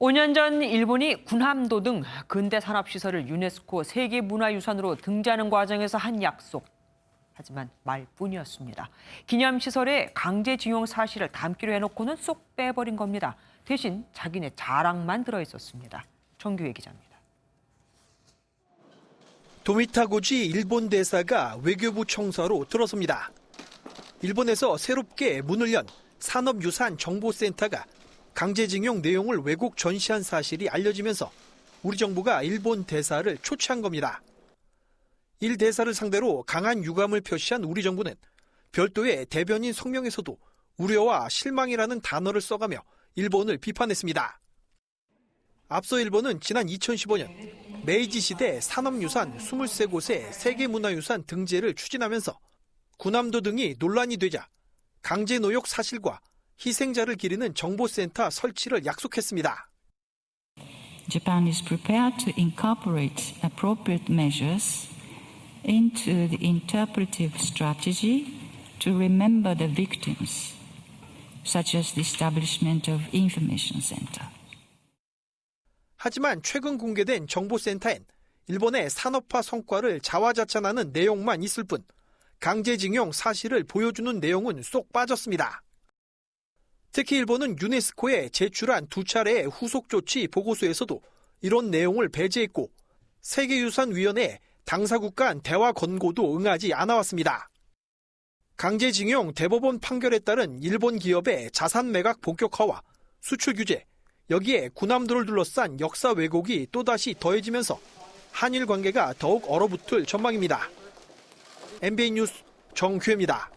5년 전 일본이 군함도 등 근대 산업 시설을 유네스코 세계 문화유산으로 등재하는 과정에서 한 약속. 하지만 말뿐이었습니다. 기념 시설에 강제징용 사실을 담기로 해놓고는 쏙 빼버린 겁니다. 대신 자기네 자랑만 들어 있었습니다. 정규혜 기자입니다. 도미타고지 일본 대사가 외교부 청사로 들어섭니다. 일본에서 새롭게 문을 연 산업유산 정보센터가 강제징용 내용을 왜곡 전시한 사실이 알려지면서 우리 정부가 일본 대사를 초치한 겁니다. 일 대사를 상대로 강한 유감을 표시한 우리 정부는 별도의 대변인 성명에서도 우려와 실망이라는 단어를 써가며 일본을 비판했습니다. 앞서 일본은 지난 2015년 메이지 시대 산업유산 23곳의 세계문화유산 등재를 추진하면서 군함도 등이 논란이 되자 강제노역 사실과 희생자를 기리는 정보센터 설치를 약속했습니다. Japan is prepared to incorporate appropriate measures into the interpretive strategy to remember the victims, such as the establishment of information center. 하지만 최근 공개된 정보센터엔 일본의 산업화 성과를 자화자찬하는 내용만 있을 뿐 강제징용 사실을 보여주는 내용은 쏙 빠졌습니다. 특히 일본은 유네스코에 제출한 두 차례의 후속 조치 보고서에서도 이런 내용을 배제했고 세계유산위원회 당사국 간 대화 권고도 응하지 않아왔습니다. 강제징용 대법원 판결에 따른 일본 기업의 자산 매각 본격화와 수출 규제, 여기에 군함도를 둘러싼 역사 왜곡이 또다시 더해지면서 한일 관계가 더욱 얼어붙을 전망입니다. MBN 뉴스 정규입니다.